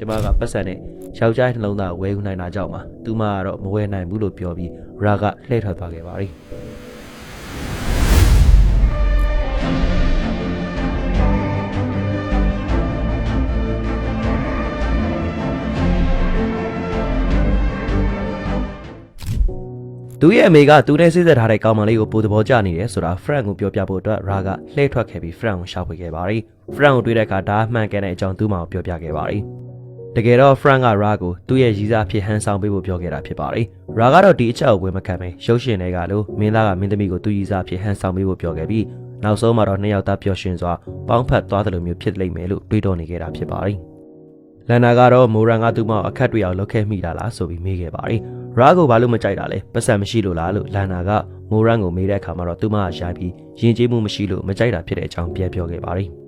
ကျမကပတ်စံနဲ့ယောက်ျားနှလုံးသားဝဲယူနိုင်တာကြောင့်ပါသူမကတော့မဝဲနိုင်ဘူးလို့ပြောပြီးရာကလှည့်ထွက်သွားခဲ့ပါရီသူရဲ့အမေကသူနဲ့စိစက်ထားတဲ့ကောင်မလေးကိုပိုသဘောကျနေတယ်ဆိုတာ Frank ကိုပြောပြဖို့အတွက်ရာကလှည့်ထွက်ခဲ့ပြီး Frank ကိုရှာဖွေခဲ့ပါတယ်။ Frank ကိုတွေ့တဲ့အခါဒါအမှန်ကန်တဲ့အကြောင်းသူ့မှာပြောပြခဲ့ပါတယ်။ တကယ်တော့ Frank ကရာကိုသူ့ရဲ့ရည်စားဖြစ်ဟန်ဆောင်ပေးဖို့ပြောခဲ့တာဖြစ်ပါတယ်။ရာကတော့ဒီအချက်ကိုဝယ်မခံပဲရုပ်ရှင်တွေကလို့မင်းသားကမင်းသမီးကိုသူ့ရည်စားဖြစ်ဟန်ဆောင်ပေးဖို့ပြောခဲ့ပြီးနောက်ဆုံးမှာတော့နှစ်ယောက်သားပျော်ရွှင်စွာပေါင်းဖက်သွားတယ်လို့မျိုးဖြစ်လိမ့်မယ်လို့တွေးတောနေခဲ့တာဖြစ်ပါတယ်။လန်နာကတော့မိုရန်ကသူ့မောင်အခက်တွေအောင်လုပ်ခဲ့မိတာလားဆိုပြီးမေးခဲ့ပါတယ်။ရာကိုဘာလို့မကြိုက်တာလဲပတ်စံမရှိလို့လားလို့လန်နာကမိုရန်ကိုမေးတဲ့အခါမှာတော့သူမကရိုက်ပြီးယဉ်ကျေးမှုမရှိလို့မကြိုက်တာဖြစ်တဲ့အကြောင်းပြန်ပြောခဲ့ပါတယ်။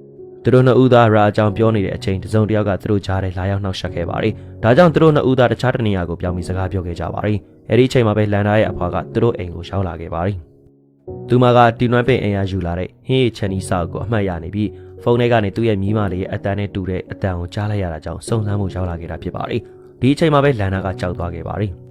သူတို့နှစ်ဦးသားရာအကြောင်းပြောနေတဲ့အချိန်တစုံတစ်ယောက်ကသူတို့ကြားထဲလာရောက်နှောက်ယှက်ခဲ့ပါတယ်။ဒါကြောင့်သူတို့နှစ်ဦးသားတခြားတစ်နေရာကိုပြောင်းပြီးစကားပြောခဲ့ကြပါတယ်။အဲဒီအချိန်မှာပဲလန်နာရဲ့အဖွားကသူတို့အိမ်ကိုရောက်လာခဲ့ပါတယ်။သူမကတီနွမ်းပင်အင်အားယူလာတဲ့ဟင်းရချန်နီစာကိုအမှတ်ရနေပြီးဖုန်းထဲကနေသူ့ရဲ့မြီးမလေးရဲ့အတန်နဲ့တူတဲ့အတန်ကိုကြားလိုက်ရတာကြောင့်စုံစမ်းမှုရောက်လာခဲ့တာဖြစ်ပါတယ်။ဒီအချိန်မှာပဲလန်နာကကြောက်သွားခဲ့ပါတယ်။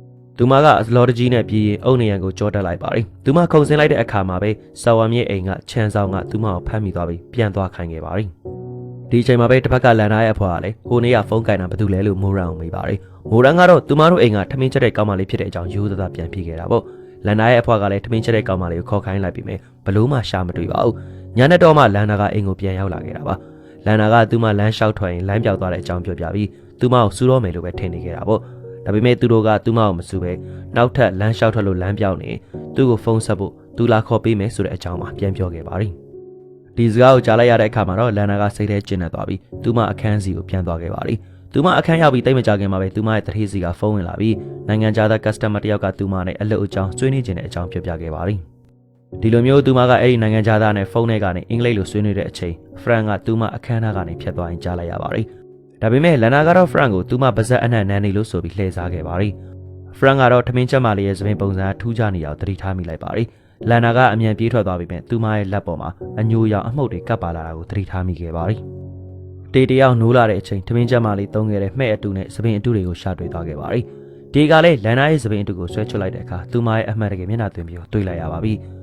သူမကအစလော်တကြီးနဲ့ပြည်ရင်အုတ်နေရန်ကိုကြောတက်လိုက်ပါတယ်။သူမခုန်ဆင်းလိုက်တဲ့အခါမှာပဲဆာဝါမြေအိမ်ကချန်ဆောင်ကသူမကိုဖမ်းမိသွားပြီးပြန်သွားခိုင်းခဲ့ပါတယ်။ဒီအချိန်မှာပဲတစ်ဖက်ကလန်နာရဲ့အဖွားကလည်းဟိုနေ့ကဖုန်းကင်တာဘာတူလဲလို့မိုရန်ကိုမေးပါတယ်။မိုရန်ကတော့သူမတို့အိမ်ကထမင်းချက်တဲ့ကောင်းမလေးဖြစ်တဲ့အကြောင်းရိုးသားသားပြန်ပြေခဲ့တာပေါ့။လန်နာရဲ့အဖွားကလည်းထမင်းချက်တဲ့ကောင်မလေးကိုခေါ်ခိုင်းလိုက်ပြီးမြဲဘလို့မှရှာမတွေ့ပါဘူးညနေတော့မှလန်နာကအိမ်ကိုပြန်ရောက်လာခဲ့တာပါလန်နာကသူ့မလမ်းလျှောက်ထွက်ရင်လမ်းပြောက်သွားတဲ့အကြောင်းပြောပြပြီးသူ့မကိုစူးတော့မယ်လို့ပဲထင်နေခဲ့တာပေါ့ ဒါပေမဲ့သူတို့ကသူ့မကိုမစူးပဲနောက်ထပ်လမ်းလျှောက်ထွက်လို့လမ်းပြောက်နေသူ့ကိုဖုန်းဆက်ဖို့သူလာခေါ်ပေးမယ်ဆိုတဲ့အကြောင်းမှပြန်ပြောခဲ့ပါရီဒီစကားကိုကြားလိုက်ရတဲ့အခါမှာတော့လန်နာကစိတ်ထဲကျဉ်နေသွားပြီးသူ့မအခန်းစီကိုပြန်သွားခဲ့ပါရီသူမအခန်းရောက်ပြီးတိတ်မကြခင်မှာပဲသူမရဲ့တထေးစီကဖုန်းဝင်လာပြီးနိုင်ငံခြားသား customer တယောက်ကသူမနဲ့အလုပ်အကြောင်းဆွေးနွေးခြင်းတဲ့အကြောင်းပြောပြခဲ့ပါရီဒီလိုမျိုးသူမကအဲ့ဒီနိုင်ငံခြားသားနဲ့ဖုန်းထဲကနေအင်္ဂလိပ်လိုဆွေးနွေးတဲ့အချိန်ဖရန်ကသူမအခန်းသားကနေဖြတ်သွားရင်ကြားလိုက်ရပါရီ ဒါပေမဲ့လန်နာကတော့ဖရန်ကိုသူမပါဇက်အနှံ့နန်းနေလို့ဆိုပြီးလှည့်စားခဲ့ပါရီဖရန်ကတော့ထမင်းချက်မလေးရဲ့သပင်ပုံစံထူးခြားနေအောင်တတိထားမိလိုက်ပါရီလန်နာကအမြန်ပြေးထွက်သွားပြီးမြဲသူမရဲ့လက်ပေါ်မှာအညိုရောင်အမှုတ်တွေကပ်ပါလာတာကိုတတိထားမိခဲ့ပါရီတေတယောက်နိုးလာတဲ့အချိန်ထမင်းချက်မလေးတုံးခဲ့တဲ့မှဲ့အတူနဲ့သပင်အတူတွေကိုရှာတွေ့သွားခဲ့ပါပြီ။တေကလည်းလန်နာရဲ့သပင်အတူကိုဆွဲချွတ်လိုက်တဲ့အခါသူမရဲ့အမှတ်တကယ်မျက်နှာသွင်းပြီးတော့တွေ့လိုက်ရပါပြီ။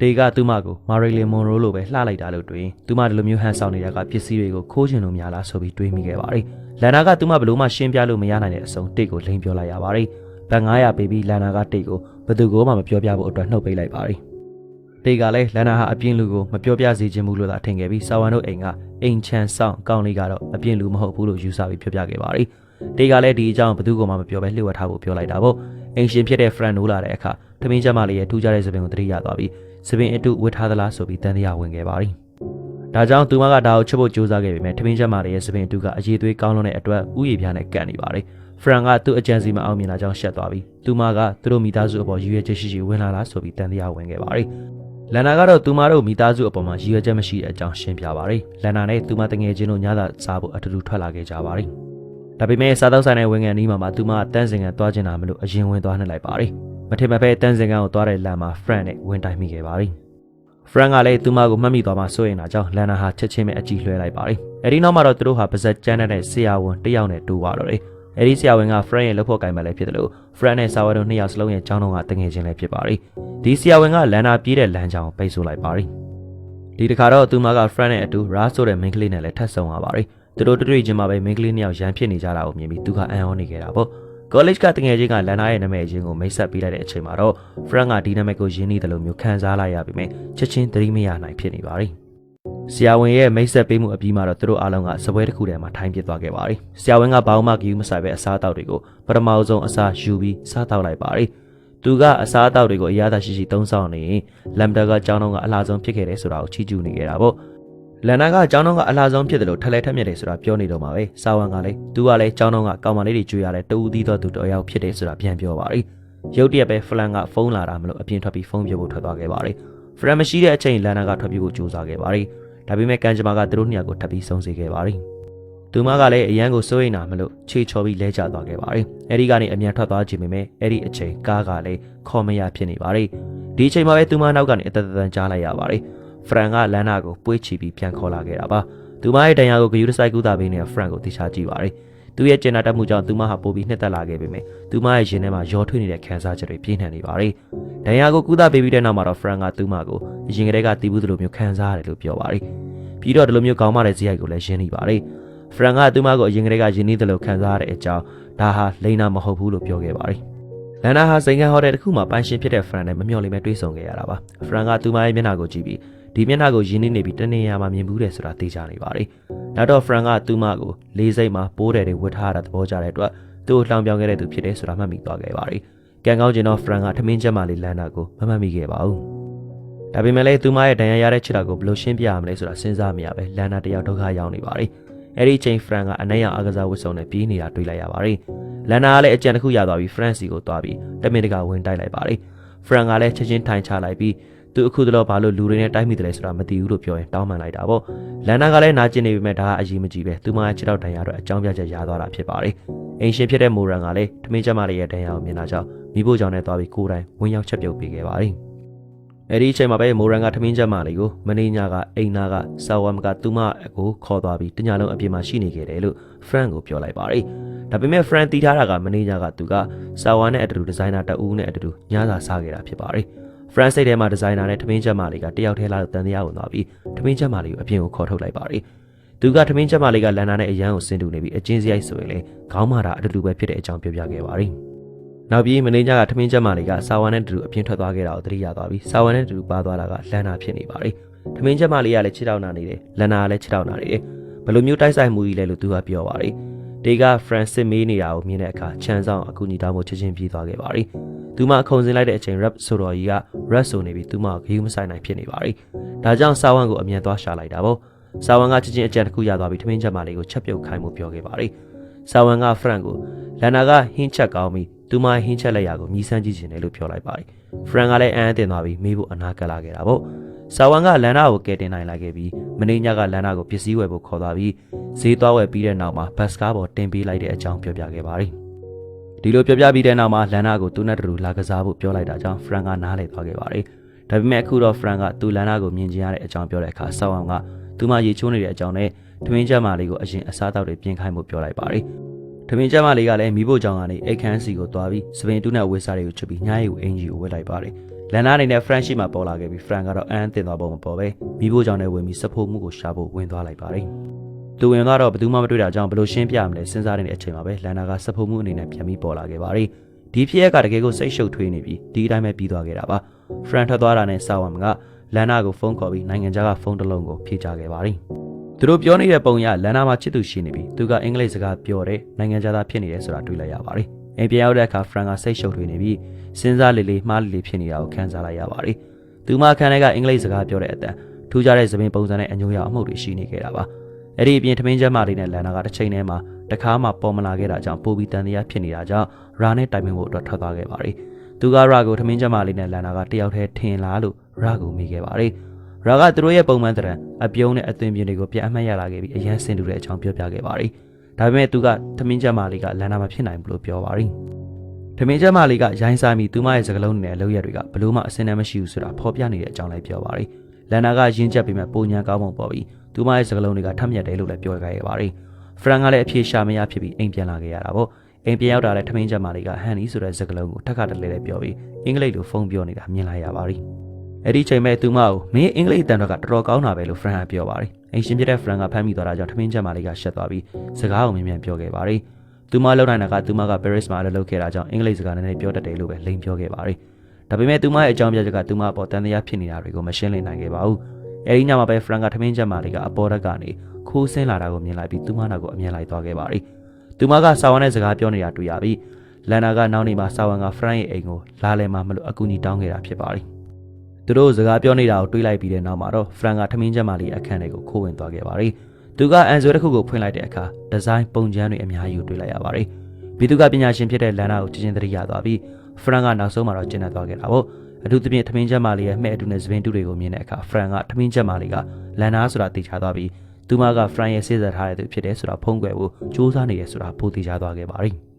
တေကသူမကိုမာရီလင်မွန်ရိုလိုပဲလှလိုက်တာလို့တွေးသူမဒီလိုမျိုးဟန်ဆောင်နေတဲ့ကပစ္စည်းတွေကိုခိုးချင်လို့များလားဆိုပြီးတွေးမိခဲ့ပါပြီ။လန်နာကသူမဘလို့မှရှင်းပြလို့မရနိုင်တဲ့အစုံတိတ်ကိုလိန်ပြောလိုက်ရပါပြီ။ဘန်900ပေးပြီးလန်နာကတိတ်ကိုဘယ်သူကိုမှမပြောပြဖို့အတွက်နှုတ်ပိတ်လိုက်ပါပြီ။တေကလည်းလန်နာဟာအပြင်းလူကိုမပြောပြစေချင်ဘူးလို့သာထင်ခဲ့ပြီးဆာဝန်တို့အိမ်ကအိမ်ချမ်းဆောင်ကောင်းလေးကတော့အပြင်းလူမဟုတ်ဘူးလို့ယူဆပြီးပြောပြခဲ့ပါရီတေကလည်းဒီအကြောင်းဘယ်သူမှမပြောဘဲလှည့်ဝက်ထားဖို့ပြောလိုက်တာပေါ့အိမ်ရှင်ဖြစ်တဲ့ friend နိုးလာတဲ့အခါထမင်းချက်မလေးရဲ့ထူးခြားတဲ့သပင်ကိုတတိရသွားပြီး သပင်အတုဝတ်ထားသလားဆိုပြီးတန်တရားဝင်ခဲ့ပါရီဒါကြောင့်သူမကဒါကိုချစ်ဖို့ကြိုးစားခဲ့ပေမဲ့ထမင်းချက်မလေးရဲ့သပင်အတုကအရေးသွေးကောင်းလွန်းတဲ့အတွက်ဥယျာဉ်ပြားနဲ့ကန့်နေပါရီဖရန်ကသူ့အကြံစီမအောင်မြင်တာကြောင့်ရှက်သွားပြီးသူမကသူတို့မိသားစုအပေါ်ရည်ရွယ်ချက်ရှိရှိဝင်လာလားဆိုပြီးတန်တရားဝင်ခဲ့ပါရီလန်နာကတော့သူမတို့မိသားစုအပေါ်မှာရည်ရွယ်ချက်မရှိတဲ့အကြောင်းရှင်းပြပါရယ်။လန်နာနဲ့သူမတငယ်ချင်းတို့ညသာစားဖို့အတူတူထွက်လာခဲ့ကြပါရယ်။ဒါပေမဲ့စားတော့ဆိုင်တဲ့ဝင်ငန်းနီးမှာမှသူမကတန်းစင်ကန်သွားချင်တာမလို့အရင်ဝင်သွားနှက်လိုက်ပါရယ်။မ ထင်မဖဲတန်းစင်ကန်ကိုသွားတဲ့လမ်းမှာ friend နဲ့ဝင်တိုင်မိခဲ့ပါရယ်။ friend ကလည်းသူမကိုမှတ်မိသွားမှစိုးရင်တာကြောင့်လန်နာဟာချက်ချင်းပဲအကြည့်လွှဲလိုက်ပါရယ်။အဲဒီနောက်မှာတော့သူတို့ဟာပါဇက်ကျန်းတဲ့ဆရာဝန်တယောက်နဲ့တူပါတော့တယ်။အဲဒီဆရာဝန်က friend ရဲ့လက်ဖို့ကင်မလည်းဖြစ်တယ်လို့ friend နဲ့ဆာဝါတို့နှစ်ယောက်စလုံးရဲ့ចောင်းတော်ကတငယ်ချင်းလည်းဖြစ်ပါရယ်။ဒီဆရာဝန်ကလန်နာပြေးတဲ့လမ်းကြောင်းကိုပိတ်ဆို့လိုက်ပါရယ်။ဒီတခါတော့သူမက friend နဲ့အတူ Ras ဆိုတဲ့ main ကလေးနဲ့လည်းထပ်ဆုံရပါရယ်။သူတို့တွေ့ချင်းမှာပဲ main ကလေးနှစ်ယောက်ရန်ဖြစ်နေကြတာကိုမြင်ပြီးသူကအံ့ဩနေခဲ့တာပေါ့။ college ကတငယ်ချင်းကလန်နာရဲ့နာမည်ချင်းကိုမိတ်ဆက်ပေးလိုက်တဲ့အချိန်မှာတော့ friend ကဒီနာမည်ကိုရင်းနှီးတယ်လို့မျိုးခံစားလိုက်ရပြီမဲ့ချက်ချင်းသတိမရနိုင်ဖြစ်နေပါရယ်။ဆရာဝန်ရဲ့မိတ်ဆက်ပေးမှုအပြီးမှာတော့သူတို့အားလုံးကစပွဲတစ်ခုထဲမှာထိုင်ပြစ်သွားခဲ့ပါတယ်။ဆရာဝန်ကဘောင်းမကယူမဆိုင်ပဲအစားအသောက်တွေကိုပထမဆုံးအစားယူပြီးစားတောက်လိုက်ပါတယ်။သူကအစားအသောက်တွေကိုအရသာရှိရှိသုံးဆောင်နေရင်လမ်ဒါကကျောင်းတော်ကအလားဆုံးဖြစ်ခဲ့တယ်ဆိုတာကိုချီးကျူးနေခဲ့တာပေါ့။ လန်နာကကျောင်းတော်ကအလားဆုံးဖြစ်တယ်လို့ထလဲထက်မြက်တယ်ဆိုတာပြောနေတော့မှာပဲ။ဆာဝန်ကလည်းသူကလည်းကျောင်းတော်ကကောင်မလေးတွေကြွေရတဲ့တူဦးသီးသောသူတစ်ယောက်ဖြစ်တယ်ဆိုတာပြန်ပြောပါရီ။ရုတ်တရက်ပဲဖလန်ကဖုန်းလာတာမလို့အပြင်ထွက်ပြီးဖုန်းပြောဖို့ထွက်သွားခဲ့ပါရီ။ဖရန်မရှိတဲ့အချိန်လန်နာကထွက်ပြေးဖို့ကြိုးစားခဲ့ပါရီ။ဒါပေမဲ့ကန်ဂျမာကသူတို့နှစ်ယောက်ကိုထပ်ပြီးဆုံးစေခဲ့ပါရီ။သူမကလည်းအရန်ကိုစိုးရိမ်တာမလို့ခြေချော်ပြီးလဲကျသွားခဲ့ပါရီ။အဲဒီကနေအမြန်ထွက်သွားခြင်းပေမဲ့အဲဒီအချိန်ကားကလည်းခေါ်မရဖြစ်နေပါရီ။ဒီအချိန်မှာပဲသူမနောက်ကနေအသက်သက်တန်ကြားလိုက်ရပါရီ။ ဖရန်ကလန်နာကိုပွေးချီပြီးပြန်ခေါ်လာခဲ့တာပါ။သူမရဲ့တန်ရာကိုဂယူးတဆိုင်ကူတာပေးနေတဲ့ဖရန်ကိုတေချာကြည့်ပါရီ။သူရဲ့ကျင်နာတတ်မှုကြောင့်သူမဟာပိုပြီးနှစ်သက်လာခဲ့ပေမဲ့သူမရဲ့ရင်ထဲမှာရောထွေးနေတဲ့ခံစားချက်တွေပြင်းထန်နေပါတယ်။ဒဏ်ရာကိုကုသပေးပြီးတဲ့နောက်မှာတော့ Frank ကသူမကိုအရင်ကတည်းကတီးဘူးသလိုမျိုးခံစားရတယ်လို့ပြောပါတယ်။ပြီးတော့ဒီလိုမျိုးကောင်းမတဲ့ဇယိုက်ကိုလည်းရှင်းနေပါတယ်။ Frank ကသူမကိုအရင်ကတည်းကယဉ်နီးသလိုခံစားရတဲ့အကြောင်းဒါဟာလိန်နာမဟုတ်ဘူးလို့ပြောခဲ့ပါတယ်။ လန်နာဟာစိန်ခံဟိုတယ်တစ်ခုမှာပိုင်ရှင်ဖြစ်တဲ့ Frank နဲ့မမျှော်လင့်ပဲတွေ့ဆုံခဲ့ရတာပါ။ Frank ကသူမရဲ့မျက်နှာကိုကြည့်ပြီးဒီမျက်နှာကိုယဉ်နေနေပြီးတနေရာမှာမြင်ဘူးတယ်ဆိုတာသိကြနေပါတယ်။နောက်တော့ Frank ကသူမကိုလေးစိတ်မှာပိုးတယ်တွေဝတ်ထားတာသဘောကျတဲ့အတွက်သူ့ကိုလှောင်ပြောင်းခဲ့တဲ့သူဖြစ်တယ်ဆိုတာမှတ်မိသွားခဲ့ပါတယ်။ကံကောင်းကျင်တော့ Frank ကထမင်းချက်မှလေးလန်နာကိုမမှတ်မိခဲ့ပါဘူး။ဒါပေမဲ့လည်းသူမရဲ့ဒဏ်ရာရတဲ့ခြေထောက်ကိုဘယ်လိုရှင်းပြရမလဲဆိုတာစဉ်းစားမရပဲလန်နာတယောက်ဒုက္ခရောက်နေပါတယ်။ အဲ့ဒီချိန် Frank ကအနက်ရောင်အကစားဝတ်စုံနဲ့ပြေးနေတာတွေ့လိုက်ရပါတယ်။လန်နာကလည်းအကြံတစ်ခုရသွားပြီး Frank စီကိုသွားပြီးတမင်တကာဝင်တိုက်လိုက်ပါတယ်။ Frank ကလည်းချက်ချင်းထိုင်ချလိုက်ပြီးသူအခုတလောဘာလို့လူတွေနဲ့တိုက်မိတယ်လဲဆိုတာမသိဘူးလို့ပြောရင်တောင်းပန်လိုက်တာပေါ့လန်နာကလည်းနာကျင်နေပေမဲ့ဒါကအရေးမကြီးပဲသူမရဲ့ခြေထောက်ဒဏ်ရာတော့အကြောင်းပြချက်ရသွားတာဖြစ်ပါတယ်အိမ်ရှင်ဖြစ်တဲ့မိုရန်ကလည်းထမင်းကျမလေးရဲ့ဒဏ်ရာကိုမြင်လာကြောင်းမိဖို့ကြောင့်နဲ့သွားပြီးကိုယ်တိုင်ဝင်ရောက်ချက်ပြုတ်ပေးခဲ့ပါတယ် အဲ့ဒီအချိန်မှာပဲမိုရန်ကထမင်းကျမလေးကိုမင်းညာကအိမ်နာကဆာဝမ်ကသူမအကိုခေါ်သွားပြီးတညလုံးအပြင်မှာရှိနေခဲ့တယ်လို့ဖရန်ကိုပြောလိုက်ပါတယ်ဒါပေမဲ့ friend တီးထားတာကမင်းညာကသူကဆာဝါနဲ့အတူတူဒီဇိုင်နာတအူးနဲ့အတူတူညစာစားခဲ့တာဖြစ်ပါတယ်။ friend စိတ်ထဲမှာဒီဇိုင်နာနဲ့ထမင်းချက်မလေးကတယောက်တည်းလာလို့တန်တရားဝင်သွားပြီးထမင်းချက်မလေးကိုအပြင်ကိုခေါ်ထုတ်လိုက်ပါတယ်။သူကထမင်းချက်မလေးကလန်နာနဲ့အရန်ကိုဆင်တူနေပြီးအချင်းစရိုက်ဆိုရင်လေခေါင်းမာတာအတူတူပဲဖြစ်တဲ့အကြောင်းပြောပြခဲ့ပါတယ်။ နောက်ပြီးမင်းညာကထမင်းချက်မလေးကဆာဝါနဲ့အတူတူအပြင်ထွက်သွားခဲ့တာကိုသတိရသွားပြီးဆာဝါနဲ့အတူတူပါသွားတာကလန်နာဖြစ်နေပါတယ်။ထမင်းချက်မလေးကလည်းခြေထောက်နာနေတယ်လန်နာကလည်းခြေထောက်နာနေတယ်။ဘယ်လိုမျိုးတိုက်ဆိုင်မှုကြီးလဲလို့သူကပြောပါတယ်။ဒေကဖရန်စစ်မေးနေတာကိုမြင်တဲ့အခါချန်ဆောင်အကူအညီတောင်းဖို့ချက်ချင်းပြေးသွားခဲ့ပါရီ။သူမအခုံစင်းလိုက်တဲ့အချိန် rap ဆိုတော်ကြီးက rap ဆိုနေပြီးသူမကိုဂယူးမဆိုင်နိုင်ဖြစ်နေပါရီ။ဒါကြောင့်စာဝမ်ကိုအမြန်သွားရှာလိုက်တာပေါ့။စာဝမ်ကချက်ချင်းအကြံတစ်ခုရသွားပြီးထမင်းချက်မလေးကိုချက်ပြုတ်ခိုင်းမှုပြောခဲ့ပါရီ။ စာဝမ်ကဖရန်ကိုလန်နာကဟင်းချက်ကောင်းပြီးသူမဟင်းချက်လက်ရာကိုမြည်ဆန်းကြည့်နေတယ်လို့ပြောလိုက်ပါရီ။ဖရန်ကလည်းအံ့အသင့်သွားပြီးမေးဖို့အနာကပ်လာခဲ့တာပေါ့။ဆာဝန်ကလန်နာကိုကယ်တင်နိုင်လာခဲ့ပြီးမင်းညကလန်နာကိုပစ္စည်းဝယ်ဖို့ခေါ်သွားပြီးဈေးသွားဝယ်ပြီးတဲ့နောက်မှာဘတ်စကားပေါ်တင်ပေးလိုက်တဲ့အကြောင်းပြောပြခဲ့ပါတယ်။ဒီလိုပြောပြပြီးတဲ့နောက်မှာလန်နာကိုသူနဲ့တူလာကစားဖို့ပြောလိုက်တာကြောင့်ဖရန်ကနားလည်သွားခဲ့ပါတယ်။ဒါပေမဲ့အခုတော့ဖရန်ကသူလန်နာကိုမြင်ကျင်ရတဲ့အကြောင်းပြောတဲ့အခါဆာဝန်ကသူမရေချိုးနေတဲ့အကြောင်းနဲ့ ထမင်းချက်မလေးကိုအရင်အစားအသောက်တွေပြင်ခိုင်းဖို့ပြောလိုက်ပါတယ်။ထမင်းချက်မလေးကလည်းမိဖို့ကြောင့်ကနေအိတ်ခမ်းစီကိုသွားပြီးစပင်တူးနဲ့ဝေးစားတွေကိုချွတ်ပြီးညရီကိုအင်ဂျီကိုဝတ်လိုက်ပါတယ်။လန်နာအနေနဲ့ friendship မှာပေါ်လာခဲ့ပြီး friend ကတော့အန်းတင်သွားပုံမပေါ်ပဲမိဖို့ကြောင့်လည်းဝင်ပြီးစဖို့မှုကိုရှာဖို့ဝင်သွားလိုက်ပါတယ်။သူဝင်သွားတော့ဘယ်သူမှမတွေ့တာကြောင့်ဘယ်လိုရှင်းပြမလဲစဉ်းစားနေတဲ့အချိန်မှာပဲလန်နာကစဖို့မှုအနေနဲ့ပြန်ပြီးပေါ်လာခဲ့ပါတယ်။ဒီဖြစ်ရက်ကတကယ်ကိုစိတ်ရှုပ်ထွေးနေပြီးဒီအတိုင်းပဲပြီးသွားခဲ့တာပါ။ friend ထွက်သွားတာနဲ့စာဝမ်ကလန်နာကိုဖုန်းခေါ်ပြီးနိုင်ငံခြားကဖုန်းတစ်လုံးကိုဖြေချခဲ့ပါတယ်။ သူတို့ပြောနေတဲ့ပုံရလန်နာမှာချစ်သူရှိနေပြီးသူကအင်္ဂလိပ်စကားပြောတဲ့နိုင်ငံခြားသားဖြစ်နေတယ်ဆိုတာတွေ့လိုက်ရပါတယ်။အိမ်ပြန်ရောက်တဲ့အခါ friend ကစိတ်ရှုပ်ထွေးနေပြီးစဉ်းစားလေလေမှားလေလေဖြစ်နေတာကိုခံစားလိုက်ရပါတယ်။သူမခန်းထဲကအင်္ဂလိပ်စကားပြောတဲ့အတန်ထူးခြားတဲ့သပင်ပုံစံနဲ့အညိုရအမှုတွေရှိနေခဲ့တာပါ။အဲ့ဒီအပြင်ထမင်းချက်မလေးနဲ့လန်နာကတစ်ချိန်တည်းမှာတခါမှပေါ်မလာခဲ့တာကြောင့်ပိုပြီးတန်တရားဖြစ်နေတာကြောင့်ရာနဲ့တိုင်ပင်ဖို့အတွက်ထွက်သွားခဲ့ပါတယ်။သူကရာကိုထမင်းချက်မလေးနဲ့လန်နာကတယောက်တည်းထင်လားလို့ရာကိုမိခဲ့ပါတယ်။ ရာကသူတို့ရဲ့ပုံမှန်တဲ့အပြုံးနဲ့အသွင်ပြင်တွေကိုပြန်အမှတ်ရလာခဲ့ပြီးအရန်စင်တူတဲ့အကြောင်းပြောပြခဲ့ပါတယ်။ဒါပေမဲ့သူကထမင်းချက်မလေးကလန်နာမဖြစ်နိုင်ဘူးလို့ပြောပါတယ်။။ဓမင်းကျမလေးကရိုင်းစားမိသူမရဲ့စကလုံးနဲ့အလုပ်ရက်တွေကဘလို့မှအစင်းနဲ့မရှိဘူးဆိုတာဖော်ပြနေတဲ့အကြောင်းလည်းပြောပါရယ်။လန်နာကရင်းချက်ပြီးမှပုံညာကောင်းပုံပေါ်ပြီးသူမရဲ့စကလုံးတွေကထပ်မြက်တယ်လို့လည်းပြောခဲ့ရပါရယ်။ဖရန်ကလည်းအပြေရှာမရဖြစ်ပြီးအိမ်ပြန်လာခဲ့ရတာပေါ့။အိမ်ပြန်ရောက်တာလည်းထမင်းကျမလေးကဟန်နီဆိုတဲ့စကလုံးကိုထပ်ခါတလဲလဲပြောပြီးအင်္ဂလိပ်လိုဖုန်းပြောနေတာမြင်လာရပါရယ်။ အဲ့ဒီချိန်မဲ့သူမကိုမင်းအင်္ဂလိပ်တန်တော့ကတော်တော်ကောင်းတာပဲလို့ဖရန်ကပြောပါရယ်။အိမ်ရှင်ပြတဲ့ဖရန်ကဖမ်းမိသွားတာကြောင့်ထမင်းကျမလေးကရှက်သွားပြီးစကားကိုမြင်မြန်ပြောခဲ့ပါရယ်။သူမလောက်နိုင်တာကသူမက Paris မှာလည်းလုပ်ခဲ့တာကြောင့်အင်္ဂလိပ်စကားနည်းနည်းပြောတတ်တယ်လို့ပဲလိန်ပြောခဲ့ပါတယ်။ဒါပေမဲ့သူမရဲ့အကြောင်းပြချက်ကသူမအပေါ်တန်တရားဖြစ်နေတာတွေကိုမရှင်းလင်းနိုင်ခဲ့ပါဘူး။အဲဒီညမှာပဲ Frank ကထမင်းချက်မာလေးကအပေါ်တက်ကနေခိုးဆင်းလာတာကိုမြင်လိုက်ပြီးသူမနောက်ကိုအမြင်လိုက်သွားခဲ့ပါတယ်။သူမကစာဝန်နဲ့စကားပြောနေတာတွေ့ရပြီးလန်နာကနောက်နေမှာစာဝန်က Frank ရဲ့အိမ်ကိုလာလဲမှမလို့အကူအညီတောင်းခဲ့တာဖြစ်ပါတယ်။ သူတို့စကားပြောနေတာကိုတွေးလိုက်ပြီးတဲ့နောက်မှာတော့ Frank ကထမင်းချက်မာလေးအခန်းထဲကိုခိုးဝင်သွားခဲ့ပါတယ်။သူကအန်ဆိုတစ်ခုကိုဖွင့်လိုက်တဲ့အခါဒီဇိုင်းပုံချမ်းတွေအများကြီးကိုတွေ့လိုက်ရပါတယ်။ဘီသူကပညာရှင်ဖြစ်တဲ့လန်နာကိုချင်းချင်းသတိရသွားပြီးဖရန်ကနောက်ဆုံးမှာတော့ကျင်းနေသွားခဲ့တာပေါ့။အထူးသဖြင့်ထမင်းချက်မလေးရဲ့မှဲ့အတူနဲ့သပင်တူတွေကိုမြင်တဲ့အခါဖရန်ကထမင်းချက်မလေးကလန်နာဆိုတာသိချသွားပြီးသူမကဖရန်ရဲ့စေ့စပ်ထားတဲ့သူဖြစ်တယ်ဆိုတာဖုံးကွယ်ဖို့စူးစမ်းနေတယ်ဆိုတာပိုသိချသွားခဲ့ပါတယ်။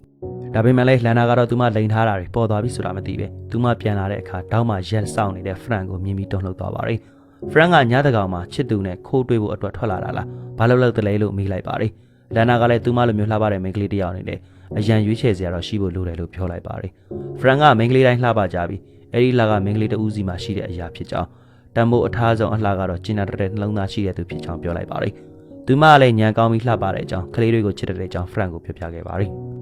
ဒါပေမဲ့လည်းလန်နာကတော့သူမလိန်ထားတာတွေပေါ်သွားပြီဆိုတာမသိပဲသူမပြန်လာတဲ့အခါတောင်းမှရက်ဆောင်နေတဲ့ဖရန်ကိုမြင်ပြီးတုန်လှုပ်သွားပါတယ်။ Frank ကညတကောင်မှာချစ်သူနဲ့ခိုးတွေ့ဖို့အတွက်ထွက်လာတာလားဘာလို့လဲတလဲလို့မေးလိုက်ပါတယ်လန်နာကလည်းသူမလိုမျိုးလှပတဲ့မိန်းကလေးတစ်ယောက်အနေနဲ့အရန်ရွေးချယ်စရာတော့ရှိဖို့လိုတယ်လို့ပြောလိုက်ပါတယ်ဖရန်ကမိန်းကလေးတိုင်းလှပကြပြီးအဲ့ဒီလှကမိန်းကလေးတဦးစီမှာရှိတဲ့အရာဖြစ်ကြောင်းတန်ဖိုးအထားဆုံးအလှကတော့ကျင်နာတဲ့နှလုံးသားရှိတဲ့သူဖြစ်ကြောင်းပြောလိုက်ပါတယ်သူမကလည်းညံကောင်းပြီးလှပတဲ့အကြောင်းကလေးတွေကိုချစ်တဲ့အကြောင်းဖရန်ကိုပြောပြခဲ့ပါတယ်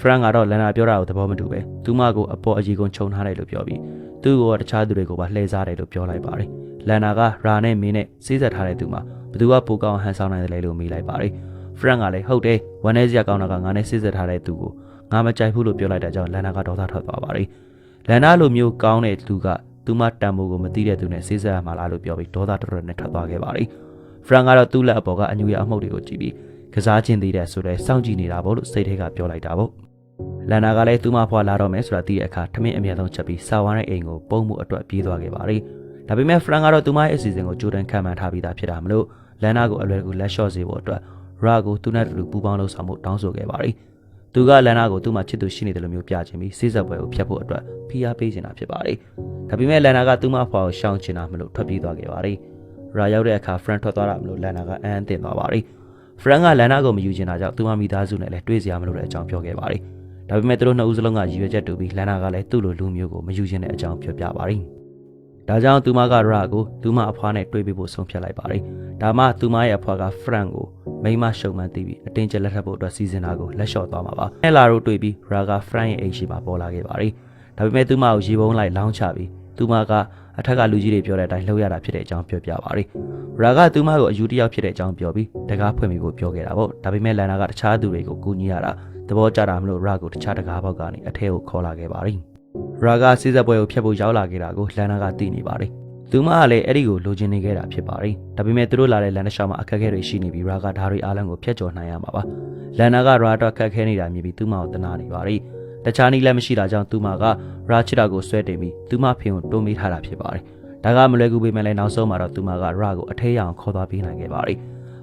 ဖရန်ကတော့လန်နာပြောတာကိုသဘောမတူပဲသူမကိုအပေါ်အကြီးကုန်ခြုံထားတယ်လို့ပြောပြီးသူ့ကိုတခြားသူတွေကိုပါလှည့်စားတယ်လို့ပြောလိုက်ပါတယ်လန်နာကရာနဲ့မင်းနဲ့စေးဆက်ထားတဲ့သူမှာဘသူကပိုကောင်းဟန်ဆောင်နိုင်တယ်လေလို့မေးလိုက်ပါတယ်ဖရန်ကလည်းဟုတ်တယ်ဝမ်းနေစရာကောင်းတာကငါနဲ့စေးဆက်ထားတဲ့သူကိုငါမကြိုက်ဘူးလို့ပြောလိုက်တဲ့ကြောင့်လန်နာကဒေါသထွက်သွားပါတယ်လန်နာလိုမျိုးကောင်းတဲ့သူကသူမတန်ဖိုးကိုမသိတဲ့သူနဲ့စေးဆက်ရမှာလားလို့ပြောပြီးဒေါသတော်တော်နဲ့ထွက်သွားခဲ့ပါတယ်ဖရန်ကတော့သူ့လက်အပေါ်ကအညူရအမှုတွေကိုကြည့်ပြီးကစားချင်းသေးတဲ့ဆိုတော့စောင့်ကြည့်နေတာပေါ့လို့စိတ်ထဲကပြောလိုက်တာပေါ့ လန်နာကလည်းသူမဖွာလာတော့မယ်ဆိုတာသိတဲ့အခါထမင်းအမြတ်ဆုံးချက်ပြီးစာဝါတဲ့အိမ်ကိုပုံမှုအတွက်ပြေးသွားခဲ့ပါရီဒါပေမဲ့ဖရန်ကတော့သူမရဲ့အစီအစဉ်ကိုကြိုတင်ခံမှန်းထားပြီးသားဖြစ်တာမလို့လန်နာကိုအလွယ်ကူလက်လျှော့စေဖို့အတွက်ရာကိုသူနဲ့တူတူပူပေါင်းလို့ဆောင်မှုတောင်းဆိုခဲ့ပါရီသူကလန်နာကိုသူ့မှာချစ်သူရှိနေတယ်လို့မျိုးပြချင်ပြီးစိစက်ပွဲကိုဖျက်ဖို့အတွက်ဖိအားပေးနေတာဖြစ်ပါရီဒါပေမဲ့လန်နာကသူမဖွာကိုရှောင်ချင်တာမလို့ထွက်ပြေးသွားခဲ့ပါရီရာရောက်တဲ့အခါဖရန်ထွက်သွားတာမလို့လန်နာကအန်းအသင့်သွားပါရီဖရန်ကလန်နာကိုမယူချင်တာကြောင့်သူမမိသားစုနဲ့လည်းတွေ့စရာမလိုတဲ့အကြောင်းပြောခဲ့ပါရီ ဒါပေမဲ့သူတို့နှစ်ဦးစလုံးကရည်ရွယ်ချက်တူပြီးလန်နာကလည်းသူ့လိုလူမျိုးကိုမယူခြင်းတဲ့အကြောင်းပြောပြပါရီ။ဒါကြောင့်သူမကရကိုသူမအဖွားနဲ့တွေ့ပြီးဖို့ဆုံးဖြတ်လိုက်ပါရီ။ဒါမှသူမရဲ့အဖွားကဖရန့်ကိုမိမရှုံမှန်းသိပြီးအတင်းကျပ်လက်ထပ်ဖို့အတွက်စီစဉ်တာကိုလက်လျှော့သွားမှာပါ။အဲလာတို့တွေ့ပြီးရာကဖရန့်ရဲ့အိမ်ရှိမှာပေါ်လာခဲ့ပါရီ။ဒါပေမဲ့သူမကိုရေပုံးလိုက်လောင်းချပြီးသူမကအထက်ကလူကြီးတွေပြောတဲ့အတိုင်းလှုပ်ရတာဖြစ်တဲ့အကြောင်းပြောပြပါရီ။ရာကသူမကိုအယူတယောက်ဖြစ်တဲ့အကြောင်းပြောပြီးတကားဖွင့်ပြီးဖို့ပြောခဲ့တာပေါ့။ဒါပေမဲ့လန်နာကတခြားသူတွေကိုကူညီရတာ သဘောကျတာမလို့ရာကိုတခြားတကားဘောက်ကနေအထဲကိုခေါ်လာခဲ့ပါရီရာကစိစက်ပွဲကိုဖျက်ဖို့ရောက်လာခဲ့တာကိုလန်နာကသိနေပါရီသူမကလည်းအဲ့ဒီကိုလိုချင်နေခဲ့တာဖြစ်ပါရီဒါပေမဲ့သူတို့လာတဲ့လန်နရှောင်းမှာအခက်အခဲတွေရှိနေပြီးရာကဓာရီအားလုံးကိုဖျက်ကျော်နိုင်ရမှာပါလန်နာကရာတော့ခက်ခဲနေတာမြင်ပြီးသူမကိုတနာနေပါရီတခြားနည်းလည်းမရှိတာကြောင့်သူမကရာချစ်တာကိုဆွဲတင်ပြီးသူမဖင်ကိုတွန်းမိထားတာဖြစ်ပါရီဒါကမလွယ်ကူပေမဲ့လည်းနောက်ဆုံးမှာတော့သူမကရာကိုအထဲရအောင်ခေါ်သွားပေးနိုင်ခဲ့ပါရီ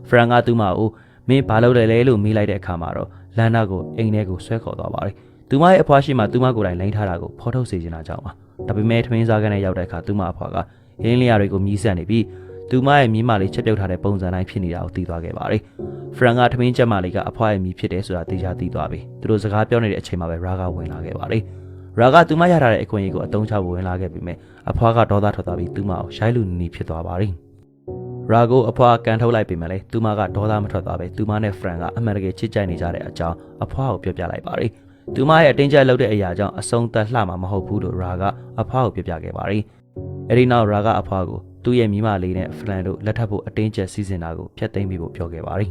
ဖရန်ကသူမကို မင်းဘာလုပ်လဲလဲလို့မေးလိုက်တဲ့အခါမှာတော့လန်နာကိုအိမ်ထဲကိုဆွဲခေါ်သွားပါတယ်။သူမရဲ့အဖွားရှိမှသူမကိုယ်တိုင်လိန်ထားတာကိုဖော်ထုတ်စေချင်တာကြောင့်ပါ။ဒါပေမဲ့ထမင်းစားခန်းထဲရောက်တဲ့အခါသူမအဖွားကရင်းလျာတွေကိုမြည်ဆက်နေပြီးသူမရဲ့မြင်းမလေးချက်ပြုတ်ထားတဲ့ပုံစံတိုင်းဖြစ်နေတာကိုသိသွားခဲ့ပါတယ်။ဖရန်ကထမင်းချက်မလေးကအဖွားရဲ့မြည်ဖြစ်တယ်ဆိုတာသိချသိသွားပြီ။သူတို့စကားပြောနေတဲ့အချိန်မှာပဲရာဂဝင်လာခဲ့ပါတယ်။ရာဂသူမရထားတဲ့အခွင့်အရေးကိုအတုံးချဖို့ဝင်လာခဲ့ပြီးမြဲအဖွားကဒေါသထွက်သွားပြီးသူမကိုရှိုင်းလူနီဖြစ်သွားပါတယ်။ ရာကိုအဖွားကန်ထုတ်လိုက်ပြီမလဲသူမကဒေါသမထွက်သွားပဲသူမနဲ့ဖရန်ကအမှန်တကယ်ချစ်ကြိုက်နေကြတဲ့အကြောင်းအဖွားကိုပြောပြလိုက်ပါရီသူမရဲ့အတင်းကျပ်လုပ်တဲ့အရာကြောင့်အဆုံးသက်လှမှာမဟုတ်ဘူးလို့ရာကအဖွားကိုပြောပြခဲ့ပါရီအဲဒီနောက်ရာကအဖွားကိုသူ့ရဲ့မိမလေးနဲ့ဖရန်တို့လက်ထပ်ဖို့အတင်းကျပ်စီစဉ်တာကိုဖျက်သိမ်းပြီးဖို့ပြောခဲ့ပါရီ